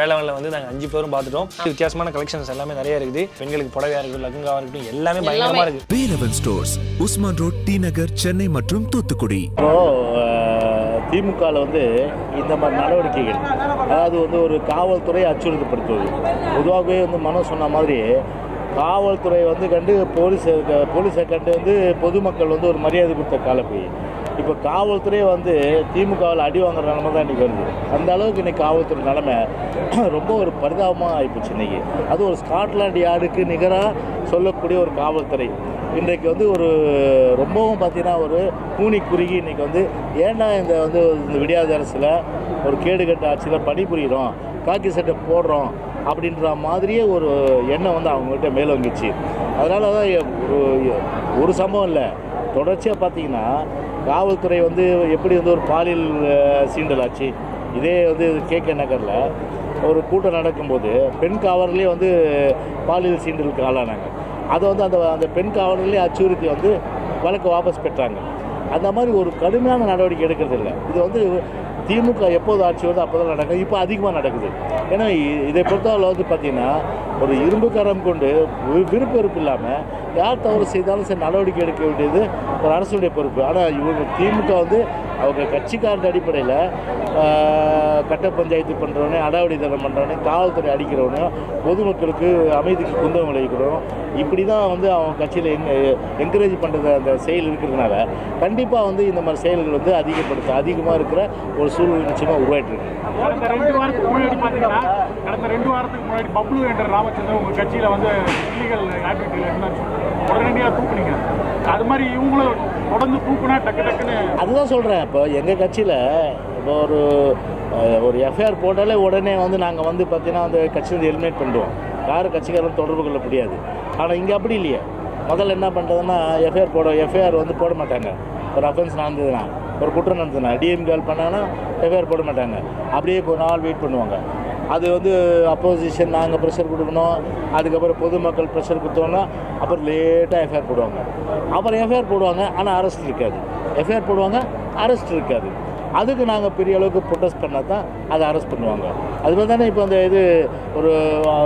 வேளாண்ல வந்து நாங்கள் அஞ்சு பேரும் பார்த்துட்டோம். வித்தியாசமான கலெக்ஷன்ஸ் எல்லாமே நிறைய இருக்குது. பெண்களுக்கு புடவையா இருக்கட்டும் லகுங்காவா இருக்கட்டும் எல்லாமே பயங்கரமா இருக்கு. Velavan stores Usman road D Nagar Chennai மற்றும் தூத்துக்குடி. இப்போ திமுகவில் வந்து இந்த மாதிரி நடவடிக்கைகள் அதாவது வந்து ஒரு காவல்துறை அச்சுறுத்தப்படுத்துவது. பொதுவாகவே வந்து மனோ சொன்ன மாதிரி காவல்துறை வந்து கண்டு போலீஸை போலீஸை கண்டு வந்து பொதுமக்கள் வந்து ஒரு மரியாதை கொடுத்த காலம் போய் இப்போ காவல்துறை வந்து திமுகவில் அடி வாங்குற நிலமை தான் இன்றைக்கி வருது. அந்த அளவுக்கு இன்றைக்கி காவல்துறை நிலமை ரொம்ப ஒரு பரிதாபமாக ஆகிப்போச்சு இன்றைக்கி அது ஒரு ஸ்காட்லாண்ட் யார்டுக்கு நிகராக சொல்லக்கூடிய ஒரு காவல்துறை. இன்றைக்கு வந்து ஒரு ரொம்பவும் பார்த்தீங்கன்னா ஒரு கூனி குறுகி இன்றைக்கி வந்து ஏன்னா இந்த வந்து இந்த விடியாத அரசில் ஒரு கேடுகட்ட ஆட்சியில் பணிபுரிகிறோம் காக்கி சட்டை போடுறோம் அப்படின்ற மாதிரியே ஒரு எண்ணம் வந்து அவங்ககிட்ட மேலோங்கிச்சு. அதனால தான் ஒரு ஒரு சம்பவம் இல்லை. தொடர்ச்சியாக பார்த்தீங்கன்னா காவல்துறை வந்து எப்படி வந்து ஒரு பாலியல் சீண்டல் ஆச்சு இதே வந்து கே கே நகரில் ஒரு கூட்டம் நடக்கும்போது பெண் காவலர்களே வந்து பாலியல் சீண்டலுக்கு ஆளானாங்க. அதை வந்து அந்த அந்த பெண் காவலர்களே அச்சுறுத்தி வந்து வழக்கு வாபஸ் பெற்றாங்க. அந்த மாதிரி ஒரு கடுமையான நடவடிக்கை எடுக்கிறது இல்லை. இது வந்து திமுக எப்போது ஆட்சி வருதோ அப்போ தான் நடக்குது. இப்போ அதிகமாக நடக்குது. ஏன்னா இதை பொறுத்தவரை வந்து பார்த்திங்கன்னா ஒரு இரும்பு கரம் கொண்டு வி- விருப்ப வெறுப்பு இல்லாமல் யார் தவறு செய்தாலும் சரி நடவடிக்கை எடுக்க வேண்டியது ஒரு அரசுடைய பொறுப்பு. ஆனால் இவங்க திமுக வந்து அவங்க கட்சிக்காரன் அடிப்படையில் கட்ட பஞ்சாயத்து பண்ணுறவனே அடாவடி தரம் பண்ணுறவனே காவல்துறை அடிக்கிறவனையும் பொதுமக்களுக்கு அமைதிக்கு குந்தம் விளைவிக்கிறோம் இப்படி தான் வந்து அவங்க கட்சியில் எங்க என்கரேஜ் பண்ணுறது அந்த செயல் இருக்கிறதுனால கண்டிப்பாக வந்து இந்த மாதிரி செயல்கள் வந்து அதிகப்படுத்த அதிகமாக இருக்கிற ஒரு சூழ்நிலை நிச்சயமாக உருவாயிட்டு இருக்கு கடந்த ரெண்டு வாரத்துக்கு முன்னாடி பார்த்தீங்கன்னா கடந்த ரெண்டு வாரத்துக்கு முன்னாடி பப்ளு என்ற ராமச்சந்திரன் உங்கள் கட்சியில் வந்து இல்லீகல் ஆக்டிவிட்டியில் உடனடியாக தூக்குனீங்க. அது மாதிரி இவங்களும் தொடர்ந்து தூக்குனா டக்கு டக்குன்னு அதுதான் சொல்கிறேன் இப்போ எங்கள் கட்சியில் இப்போ ஒரு ஒரு எஃப்ஐஆர் போட்டாலே உடனே வந்து நாங்கள் வந்து பார்த்தீங்கன்னா அந்த கட்சியிலேருந்து எலிமினேட் பண்ணிடுவோம் யார் கட்சிக்காரரும் தொடர்பு கொள்ள முடியாது. ஆனால் இங்கே அப்படி இல்லையே. முதல்ல என்ன பண்ணுறதுன்னா எஃப்ஐஆர் போட எஃப்ஐஆர் வந்து போட மாட்டாங்க. ஒரு அஃபென்ஸ் நடந்ததுன்னா ஒரு குற்றம் நடந்ததுன்னா டிஎம் கால் பண்ணாங்கன்னா எஃப்ஐஆர் போட மாட்டாங்க. அப்படியே இப்போ நாள் வெயிட் பண்ணுவாங்க. அது வந்து அப்போசிஷன் நாங்கள் ப்ரெஷர் கொடுக்கணும். அதுக்கப்புறம் பொதுமக்கள் ப்ரெஷர் கொடுத்தோன்னா அப்புறம் லேட்டாக எஃப்ஐஆர் போடுவாங்க. அப்புறம் எஃப்ஐஆர் போடுவாங்க ஆனால் அரெஸ்ட் இருக்காது. எஃப்ஐஆர் போடுவாங்க அரெஸ்ட் இருக்காது. அதுக்கு நாங்கள் பெரிய அளவுக்கு ப்ரொட்டஸ்ட் பண்ணால் தான் அதை அரெஸ்ட் பண்ணுவாங்க. அது மாதிரி தானே இப்போ அந்த இது ஒரு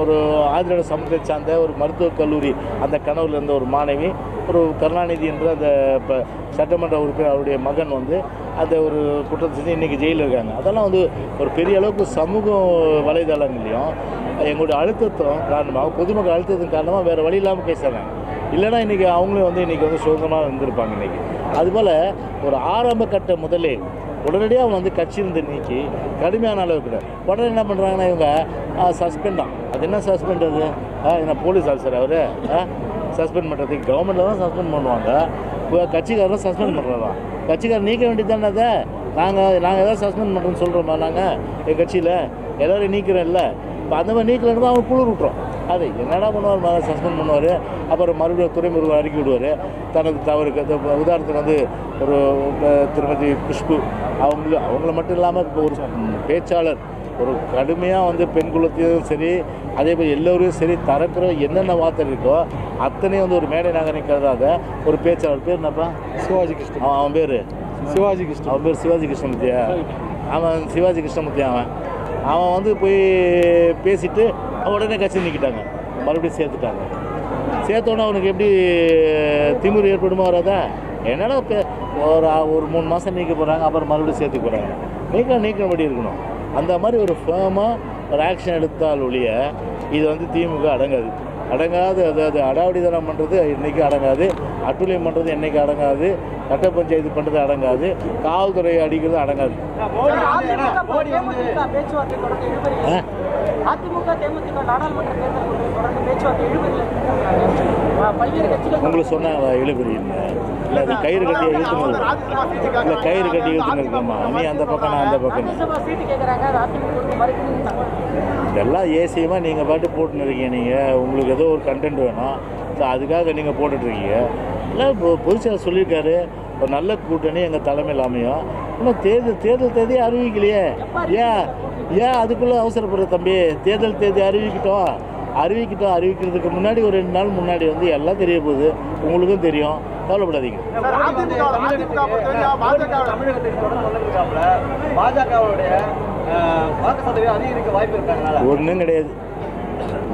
ஒரு ஆதிராட சமூகத்தை சார்ந்த ஒரு மருத்துவக் கல்லூரி அந்த கனவுல இருந்த ஒரு மாணவி ஒரு கருணாநிதி என்ற அந்த இப்போ சட்டமன்ற உறுப்பினர் அவருடைய மகன் வந்து அந்த ஒரு குற்றத்தை செஞ்சு இன்றைக்கி ஜெயிலில் இருக்காங்க. அதெல்லாம் வந்து ஒரு பெரிய அளவுக்கு சமூக வலைதளங்கள்லையும் எங்களுடைய அழுத்தத்தின் காரணமாக பொதுமக்கள் அழுத்தத்தின் காரணமாக வேறு வழி இல்லாமல் பேசுகிறாங்க இல்லைன்னா இன்றைக்கி அவங்களும் வந்து இன்றைக்கி வந்து சுதந்திரமாக இருந்திருப்பாங்க இன்றைக்கி அதுபோல் ஒரு ஆரம்ப கட்ட முதலே உடனடியாக அவங்க வந்து கட்சியிலிருந்து நீக்கி கடுமையான அளவுக்கு உடனே என்ன பண்ணுறாங்கன்னா இவங்க சஸ்பெண்ட் தான் அது என்ன சஸ்பெண்ட் அது? என்ன போலீஸ் ஆஃபீஸர் அவர்? சஸ்பெண்ட் பண்ணுறதுக்கு கவர்மெண்ட்டில் தான் சஸ்பெண்ட் பண்ணுவாங்க. இப்போ கட்சிக்காரரும் சஸ்பெண்ட் பண்ணுறதா கட்சிக்காரர் நீக்க வேண்டியது தானே அதை? நாங்கள் நாங்கள் ஏதாவது சஸ்பெண்ட் பண்ணுறோன்னு சொல்கிறோமா நாங்கள் எங்கள் கட்சியில்? எல்லோரும் நீக்கிறோம்ல இப்போ அந்த மாதிரி நீக்கலன்னு அவங்க குளிர் விட்டுறோம் அது என்னடா பண்ணுவார்? மேலே சஸ்பெண்ட் பண்ணுவார். அப்புறம் மறுபடியும் துறைமுருகன் அறிக்கை விடுவார். தனது தவறுக்கு உதாரணத்துக்கு வந்து ஒரு திருமதி குஷ்பு அவங்க அவங்கள மட்டும் இல்லாமல் இப்போ ஒரு பேச்சாளர் ஒரு கடுமையாக வந்து பெண் குலத்தையும் சரி அதே மாதிரி எல்லோரையும் சரி தரக்குற என்னென்ன வார்த்தை இருக்கோ அத்தனையும் வந்து ஒரு மேடை நகரம் கருதாத ஒரு பேச்சாளர். பேர் என்னப்பா? சிவாஜி கிருஷ்ணன் அவன் பேர்? சிவாஜி கிருஷ்ணன் அவன் பேர் சிவாஜி கிருஷ்ணமூர்த்தியா? அவன் சிவாஜி கிருஷ்ணமூர்த்தி அவன். அவன் வந்து போய் பேசிட்டு அவன் உடனே கட்சி நிற்கிட்டாங்க மறுபடியும் சேர்த்துட்டாங்க. சேர்த்தோன்னே அவனுக்கு எப்படி திமிரு ஏற்படுமா வராதா? என்னடா பே- ஒரு ஒரு மூணு மாதம் நீக்க போகிறாங்க அப்புறம் மறுபடியும் சேர்த்துக்க போகிறாங்க நீக்க நீக்கினபடி இருக்கணும். அந்த மாதிரி ஒரு ஃபேமாக ஒரு ஆக்ஷன் எடுத்தால் ஒழிய இது வந்து திமுக அடங்காது. அடங்காது அது அது அடாவடித்தனம் பண்ணுறது என்றைக்கும் அடங்காது. அட்டுழியம் பண்ணுறது என்றைக்கு அடங்காது. கட்ட பஞ்சாயத்து பண்ணுறது அடங்காது. காவல்துறை அடிக்கிறது அடங்காது. உங்களுக்கு சொன்னாங்களா இழுபறி இல்லை அது கயிறு கட்டி இழுத்துனது இல்லை கயிறு கட்டி இழுத்துனது இருக்குமா நீ அந்த பக்கம் நான் அந்த பக்கம். இதெல்லாம் ஏசியமாக நீங்கள் பாட்டு போட்டுன்னு இருக்கீங்க நீங்கள் உங்களுக்கு ஏதோ ஒரு கண்டென்ட் வேணும். ஸோ அதுக்காக நீங்கள் போட்டுட்ருக்கீங்க இல்லை இப்போ பொதுச்செயலர் சொல்லியிருக்காரு. ஒரு நல்ல கூட்டணி எங்கள் தலைமையில் அமையும். இன்னும் தேர்தல் தேர்தல் தேதி அறிவிக்கலையே. ஏன் ஏன் அதுக்குள்ளே அவசரப்படுற தம்பி? தேர்தல் தேதி அறிவிக்கட்டும். அறிவிக்கட்டும் அறிவிக்கிறதுக்கு முன்னாடி ஒரு ரெண்டு நாள் முன்னாடி வந்து எல்லாம் தெரிய போகுது. உங்களுக்கும் தெரியும். கவலைப்படாதீங்க. ஒன்றும் கிடையாது.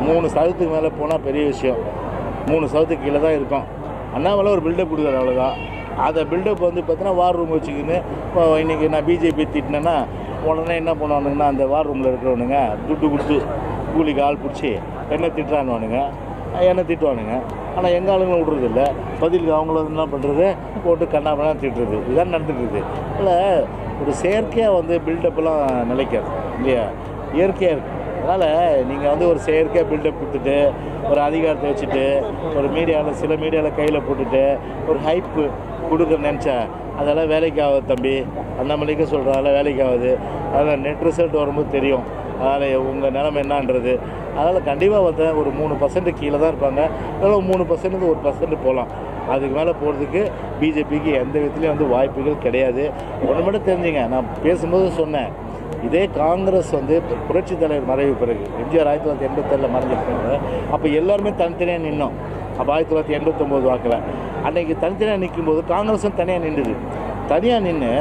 மூணு சதத்துக்கு மேலே போனால் பெரிய விஷயம். மூணு சதத்துக்கு கீழே தான் இருக்கும். அண்ணாமலை ஒரு பில்டப் கொடுக்குறாரு அவ்வளோதான் அதை பில்டப் வந்து பார்த்தீங்கன்னா வார் ரூம் வச்சுக்கின்னு இப்போ இன்றைக்கி நான் பிஜேபி திட்டினேன்னா உடனே என்ன பண்ணுவானுங்கன்னா அந்த வார் ரூமில் இருக்கிறவனுங்க துட்டு கொடுத்து கூலிக்கு ஆள் பிடிச்சி என்ன திட்டுறானுவானுங்க. என்ன திட்டுவானுங்க. ஆனால் எங்கள் ஆளுங்களும் விட்றதில்ல. பதிலுக்கு அவங்கள வந்து என்ன பண்ணுறது போட்டு கண்ணாமலாம் திட்டுறது. இதுதான் நடந்துட்டு இருக்குது இல்லை ஒரு செயற்கையாக வந்து பில்டப்லாம் நிலைக்காது இல்லையா? இயற்கையாக இருக்குது அதனால் நீங்கள் வந்து ஒரு செயற்கையாக பில்டப் கொடுத்துட்டு ஒரு அதிகாரத்தை வச்சுட்டு ஒரு மீடியாவில் சில மீடியாவில் கையில் போட்டுட்டு ஒரு ஹைப்பு கொடுக்க நினச்சா அதெல்லாம் வேலைக்கு ஆகுது தம்பி. அண்ணாமலைக்கு சொல்கிறதால வேலைக்கு ஆகுது. அதனால் நெட் ரிசல்ட் வரும்போது தெரியும். அதனால் உங்கள் நிலைமை என்னன்றது? அதனால் கண்டிப்பாக வந்து ஒரு மூணு பர்சன்ட் கீழே தான் இருப்பாங்க. அதனால் மூணு பர்சன்ட் ஒரு பர்சன்ட் போகலாம் அதுக்கு மேலே போகிறதுக்கு பிஜேபிக்கு எந்த விதத்துலையும் வந்து வாய்ப்புகள் கிடையாது. ஒன்று மட்டும் தெரிஞ்சுங்க. நான் பேசும்போது சொன்னேன். இதே காங்கிரஸ் வந்து புரட்சி தலைவர் மறைவு பிறகு எம்ஜிஆர் ஆயிரத்தி தொள்ளாயிரத்தி எண்பத்தேழில் மறைஞ்சிருக்காங்க அப்போ எல்லாருமே தனித்தனியாக நின்னோம். அப்போ ஆயிரத்தி தொள்ளாயிரத்தி எண்பத்தொம்போது வாக்கில். அன்னைக்கு தனித்தனியாக நிற்கும்போது காங்கிரஸும் தனியாக நின்றுது. தனியாக நின்று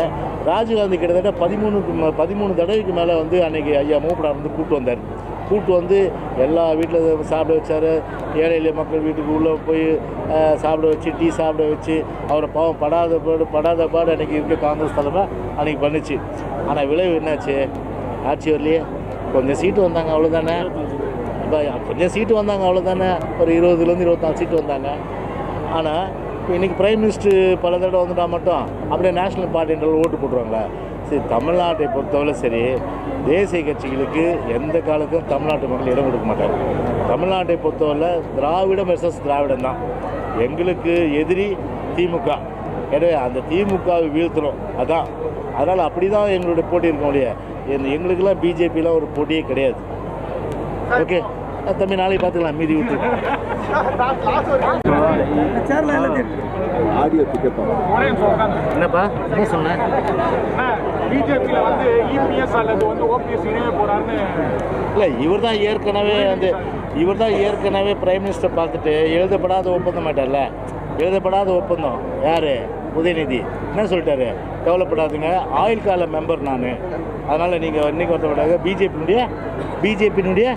ராஜீவ்காந்தி கிட்டத்தட்ட பதிமூணுக்கு பதிமூணு தடவைக்கு மேலே வந்து அன்றைக்கி ஐயா மூப்பனார் வந்து கூப்பிட்டு வந்தார். கூப்பிட்டு வந்து எல்லா வீட்டில் சாப்பிட வச்சார். ஏழை எளிய மக்கள் வீட்டுக்கு உள்ளே போய் சாப்பிட வச்சு டீ சாப்பிட வச்சு அவரை பாவம் படாத பாடு படாத பாடு அன்றைக்கி இருக்க காங்கிரஸ் தலைமை அன்றைக்கி பண்ணுச்சு. ஆனால் விளைவு என்னாச்சு? ஆட்சி வரலையே. கொஞ்சம் சீட்டு வந்தாங்க அவ்வளோதானே இப்போ கொஞ்சம் சீட்டு வந்தாங்க அவ்வளோதானே ஒரு இருபதுலேருந்து இருபத்தாறு சீட்டு வந்தாங்க. ஆனால் இப்போ இன்றைக்கி பிரைம் மினிஸ்டர் பல தடவை வந்துட்டா மட்டும் அப்படியே நேஷ்னல் பார்ட்டின்ற ஓட்டு போட்டுருவாங்களா. சரி தமிழ்நாட்டை பொறுத்தவரை சரி தேசிய கட்சிகளுக்கு எந்த காலத்துக்கும் தமிழ்நாட்டு மக்கள் இடம் கொடுக்க மாட்டாங்க. தமிழ்நாட்டை பொறுத்தவரை திராவிடம் வெர்சஸ் திராவிடம் தான். எங்களுக்கு எதிரி திமுக. எனவே அந்த திமுகவை வீழ்த்தணும் அதான். அதனால் அப்படி தான் எங்களுடைய போட்டி இருக்க முடியாது எங்களுக்கெல்லாம் பிஜேபிலாம் ஒரு போட்டியே கிடையாது. ஓகே தம்பி நாளைக்கு பார்த்துக்கலாம். மீதி விட்டு ஆடியோ பிக்கப் என்னப்பா? என்ன சொன்னேன் பிஜேபியில் வந்து இபிஎஸ் அல்லது வந்து ஓபிஎஸ் இணைய போறாருன்னு இல்லை இவர் தான் ஏற்கனவே வந்து இவர் தான் ஏற்கனவே பிரைம் மினிஸ்டர் பார்த்துட்டு எழுதப்படாத ஒப்பந்தம் மாட்டார்ல. எழுதப்படாத ஒப்பந்தம். யார்? உதயநிதி என்ன சொல்லிட்டாரு? கவலைப்படாதுங்க ஆயுள் கால மெம்பர் நான். அதனால் நீங்கள் இன்னைக்கு வருத்தப்படாத பிஜேபியினுடைய பிஜேபியினுடைய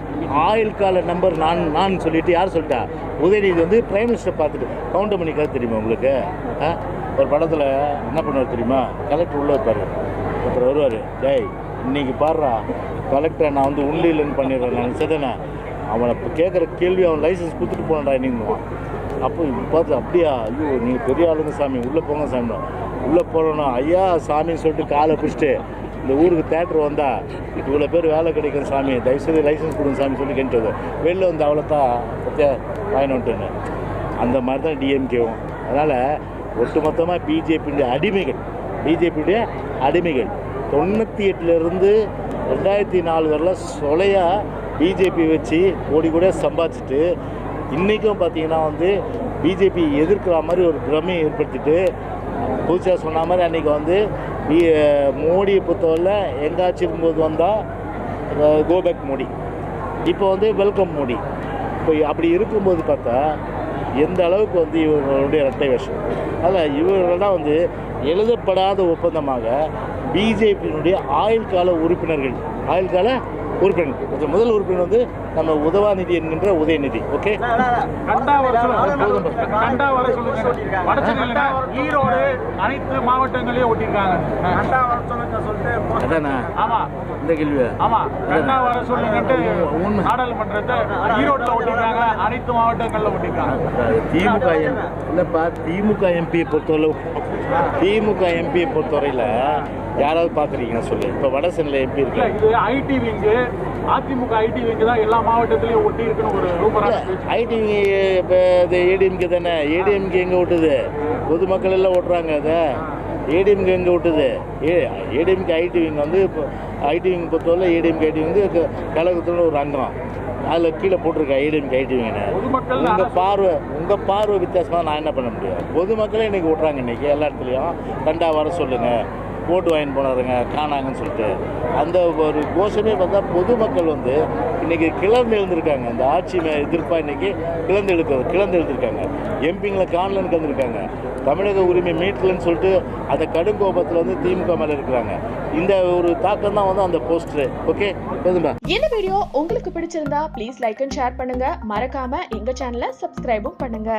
ஆயுள் கால நம்பர் நான் நான் சொல்லிட்டு யார் சொல்லிட்டா? உதயநிதி வந்து பிரைம் மினிஸ்டர் பார்த்துட்டு கவுண்டர் பண்ணிக்காது தெரியுமா உங்களுக்கு? ஒரு படத்தில் என்ன பண்ணுவார் தெரியுமா? கலெக்டர் உள்ளே வைப்பார் அப்புறம் வருவார் டேய் இன்னைக்கு பாடுறா கலெக்டரை நான் வந்து உள்ளே இல்லைன்னு பண்ணிடுறேன் நான் சரிதானே அவனை கேட்குற கேள்வி அவன் லைசன்ஸ் கொடுத்துட்டு போனான்டா இன்னும் அப்போ இப்போ பார்த்து அப்படியா? ஐயோ நீங்கள் பெரிய ஆளுங்க சாமி உள்ளே போங்க சாமி. உள்ளே போனோன்னா ஐயா சாமின்னு சொல்லிட்டு காலை பிடிச்சிட்டு இந்த ஊருக்கு தேட்டர் வந்தா இவ்வளோ பேர் வேலை கிடைக்கும் சாமி தயவுசெய்து லைசன்ஸ் கொடுங்க சாமி சொல்லி கேட்டு வெளில வந்து அவ்வளோத்தான் பற்றியா வாங்கினோன்ட்டுன்னு அந்த மாதிரி தான் டிஎம்கேவும் அதனால் ஒட்டுமொத்தமாக பிஜேபியுடைய அடிமைகள் பிஜேபியுடைய அடிமைகள். தொண்ணூற்றி எட்டுலேருந்து ரெண்டாயிரத்தி நாலு வரல சொலையாக பிஜேபி வச்சு கோடி கூட சம்பாதிச்சுட்டு இன்றைக்கும் பார்த்தீங்கன்னா வந்து பிஜேபி எதிர்க்கிற மாதிரி ஒரு பிரமையை ஏற்படுத்திட்டு புதுசாக சொன்ன மாதிரி அன்றைக்கி வந்து பி மோடியை பொறுத்தவரை எங்காச்சும் இருக்கும்போது வந்தால் கோபேக் மோடி. இப்போ வந்து வெல்கம் மோடி. இப்போ அப்படி இருக்கும்போது பார்த்தா எந்த அளவுக்கு வந்து இவர்களுடைய இரட்டை வேஷம்? அதில் இவர்களெல்லாம் வந்து எழுதப்படாத ஒப்பந்தமாக பிஜேபியினுடைய ஆயுள் கால உறுப்பினர்கள். ஆயுள் கால உறுப்பினர்கள் கொஞ்சம் முதல் உறுப்பினர் வந்து நம்ம உதவாநிதி என்கின்ற உதயநிதி. ஓகே ஈரோடு அனைத்து மாவட்டங்களையும் சொல்லிட்டு அதானே? ஆமா. இந்த கேள்வி ஆமா. கண்டா வர சொல்லுங்கன்ட்டு உண்மை. நாடாளுமன்றத்தை ஈரோட்டில் ஒட்டியிருக்காங்க. அனைத்து மாவட்டங்கள்ல ஒட்டியிருக்காங்க. திமுக எம் இல்லைப்பா திமுக எம்பியை பொறுத்தவரை திமுக எம்பியை பொறுத்தவரையில் யாராவது பார்த்துருக்கீங்க சொல்லு. இப்போ வட சென்னையில் எம்பி இல்ல இருக்கு இது IT wing AIADMK IT wing தான் எல்லா மாவட்டத்திலையும் ஒட்டி இருக்குன்னு ஒரு ரூபராக ஐடி இப்போ இது ஏடிஎம்கே தானே? ஏடிஎம்கே எங்கே விட்டுது பொதுமக்கள் எல்லாம் ஓட்டுறாங்க அதை. ஏடிஎம்கே எங்கே விட்டுது ஏ ஏடிஎம்கே ஐடி விங் வந்து இப்போ ஐடி விங் பொறுத்தவரை ஏடிஎம்கே ஐடி வந்து க- கழகத்தோட ஒரு அங்கம். அதில் கீழே போட்டிருக்கேன் ஏடிஎம்கே ஐடி பொதுமக்கள் உங்கள் பார்வை உங்கள் பார்வை வித்தியாசமாக நான் என்ன பண்ண முடியும்? பொதுமக்களே இன்றைக்கி விட்றாங்க இன்றைக்கி எல்லா இடத்துலையும். கண்டா வர சொல்லுங்கள் போட்டு வாங்கி போனாருங்க காணாங்கன்னு சொல்லிட்டு. அந்த ஒரு கோஷமே பார்த்தா பொதுமக்கள் வந்து இன்றைக்கி கிளர்ந்து எழுந்திருக்காங்க. இந்த ஆட்சி மே எதிர்ப்பாக இன்னைக்கு கிளர்ந்து எழுக்க கிளர்ந்து எழுந்திருக்காங்க. எம்பிங்களை காணலன்னு கலந்துருக்காங்க தமிழக உரிமை மீட்கலன்னு சொல்லிட்டு அந்த கடும் கோபத்தில் வந்து திமுக மேலே இருக்கிறாங்க. இந்த ஒரு தாக்கம் தான் வந்து அந்த போஸ்டர். ஓகே போதுமா இந்த வீடியோ உங்களுக்கு பிடிச்சிருந்தா ப்ளீஸ் லைக் அண்ட் ஷேர் பண்ணுங்க. மறக்காம எங்க சேனலை சப்ஸ்கிரைபும் பண்ணுங்க.